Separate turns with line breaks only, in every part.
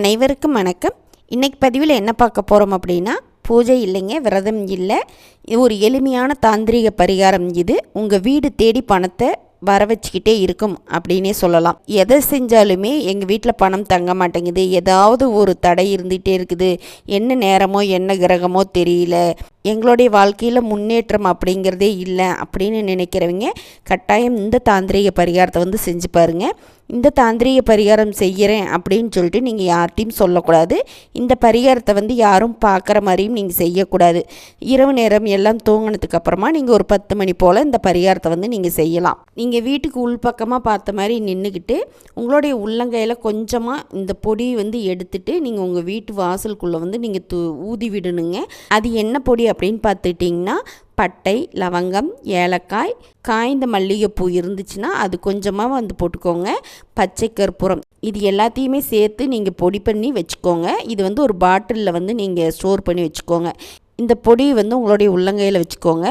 அனைவருக்கும் வணக்கம். இன்றைக்கு பதிவில் என்ன பார்க்க போகிறோம் அப்படின்னா பூஜை இல்லைங்க விரதம் இல்லை. ஒரு எளிமையான தாந்திரிக பரிகாரம் இது. உங்கள் வீடு தேடி பணத்தை வர வச்சுக்கிட்டே இருக்கும் அப்படின்னே சொல்லலாம். எதை செஞ்சாலுமே எங்கள் வீட்டில் பணம் தங்க மாட்டேங்குது. ஏதாவது ஒரு தடை இருந்துகிட்டே இருக்குது. என்ன நேரமோ என்ன கிரகமோ தெரியல. எங்களுடைய வாழ்க்கையில் முன்னேற்றம் அப்படிங்கிறதே இல்லை அப்படின்னு நினைக்கிறவங்க கட்டாயம் இந்த தாந்திரிக பரிகாரத்தை வந்து செஞ்சு பாருங்கள் இந்த தாந்திரிக பரிகாரம் செய்கிறேன் அப்படின்னு சொல்லிட்டு நீங்கள் யார்ட்டையும் சொல்லக்கூடாது. இந்த பரிகாரத்தை வந்து யாரும் பார்க்குற மாதிரியும் நீங்கள் செய்யக்கூடாது. இரவு நேரம் எல்லாம் தூங்கினதுக்கு அப்புறமா நீங்கள் ஒரு பத்து மணி போல் இந்த பரிகாரத்தை வந்து நீங்கள் செய்யலாம். நீங்கள் வீட்டுக்கு உள்பக்கமாக பார்த்த மாதிரி நின்றுக்கிட்டு உங்களுடைய உள்ளங்கையில் கொஞ்சமாக இந்த பொடி வந்து எடுத்துட்டு நீங்கள் உங்கள் வீட்டு வாசலுக்குள்ளே வந்து நீங்கள் தூ ஊதி விடணுங்க. அது என்ன பொடி அப்படின்னு பார்த்துட்டிங்கன்னா பட்டை லவங்கம் ஏலக்காய் காய்ந்த மல்லிகைப்பூ இருந்துச்சுன்னா அது கொஞ்சமாக வந்து போட்டுக்கோங்க. பச்சை கற்பூரம். இது எல்லாத்தையுமே சேர்த்து நீங்கள் பொடி பண்ணி வச்சுக்கோங்க. இது வந்து ஒரு பாட்டிலில் வந்து நீங்கள் ஸ்டோர் பண்ணி வச்சுக்கோங்க. இந்த பொடி வந்து உங்களுடைய உள்ளங்கையில் வச்சுக்கோங்க.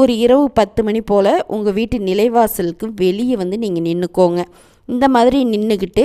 ஒரு இரவு பத்து மணி போல் உங்கள் வீட்டு நிலைவாசலுக்கு வெளியே வந்து நீங்கள் நின்றுக்கோங்க இந்த மாதிரி நின்றுக்கிட்டு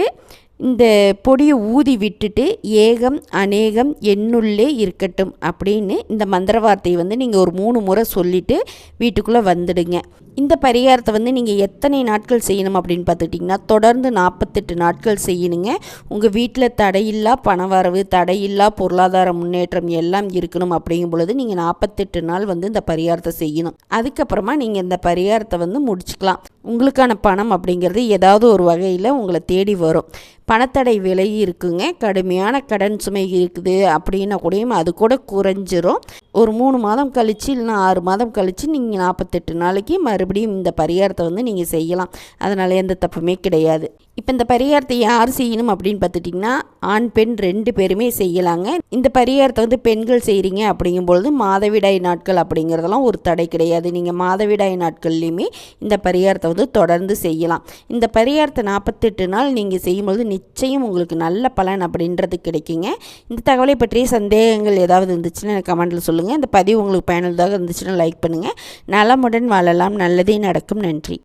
இந்த பொடியை ஊதி விட்டுட்டு ஏகம் அநேகம் என்னுள்ளே இருக்கட்டும் அப்படின்னு இந்த மந்திர வார்த்தையை வந்து நீங்கள் ஒரு மூணு முறை சொல்லிவிட்டு வீட்டுக்குள்ளே வந்துடுங்க. இந்த பரிகாரத்தை வந்து நீங்கள் எத்தனை நாட்கள் செய்யணும் அப்படின்னு பார்த்துக்கிட்டிங்கன்னா தொடர்ந்து நாற்பத்தெட்டு நாட்கள் செய்யணுங்க. உங்கள் வீட்டில் தடையில்லா பணவரவு தடையில்லா பொருளாதார முன்னேற்றம் எல்லாம் இருக்கணும் அப்படிங்கும் பொழுது நீங்கள் நாற்பத்தெட்டு நாள் வந்து இந்த பரிகாரத்தை செய்யணும். அதுக்கப்புறமா நீங்கள் இந்த பரிகாரத்தை வந்து முடிச்சுக்கலாம். உங்களுக்கான பணம் அப்படிங்கிறது ஏதாவது ஒரு வகையில் உங்களை தேடி வரும். பணத்தடை விலை இருக்குங்க. கடுமையான கடன் சுமை இருக்குது அப்படின்னா கூடயும் அது கூட குறைஞ்சிரும். ஒரு மூணு மாதம் கழித்து இல்லைனா ஆறு மாதம் கழித்து நீங்கள் நாற்பத்தெட்டு நாளைக்கு மறுபடியும் இந்த பரிகாரத்தை வந்து நீங்கள் செய்யலாம். அதனால் எந்த தப்புமே கிடையாது. இப்போ இந்த பரிகாரத்தை யார் செய்யணும் அப்படின்னு பார்த்துட்டிங்கன்னா ஆண் பெண் ரெண்டு பேருமே செய்யலாங்க. இந்த பரிகாரத்தை வந்து பெண்கள் செய்கிறீங்க அப்படிங்கும்பொழுது மாதவிடாய் நாட்கள் அப்படிங்கிறதெல்லாம் ஒரு தடை கிடையாது. நீங்கள் மாதவிடாய் நாட்கள்லையுமே இந்த பரிகாரத்தை வந்து தொடர்ந்து செய்யலாம். இந்த பரிகாரத்தை நாற்பத்தெட்டு நாள் நீங்கள் செய்யும்பொழுது நிச்சயம் உங்களுக்கு நல்ல பலன் அப்படின்றது கிடைக்குங்க. இந்த தகவலை பற்றிய சந்தேகங்கள் ஏதாவது இருந்துச்சுன்னா எனக்கு கமெண்ட்டில் சொல்லுங்கள் இந்த பதிவு உங்களுக்கு பயனுள்ளதாக இருந்துச்சுன்னா லைக் பண்ணுங்கள் நலமுடன் வாழலாம். நல்லதே நடக்கும். நன்றி.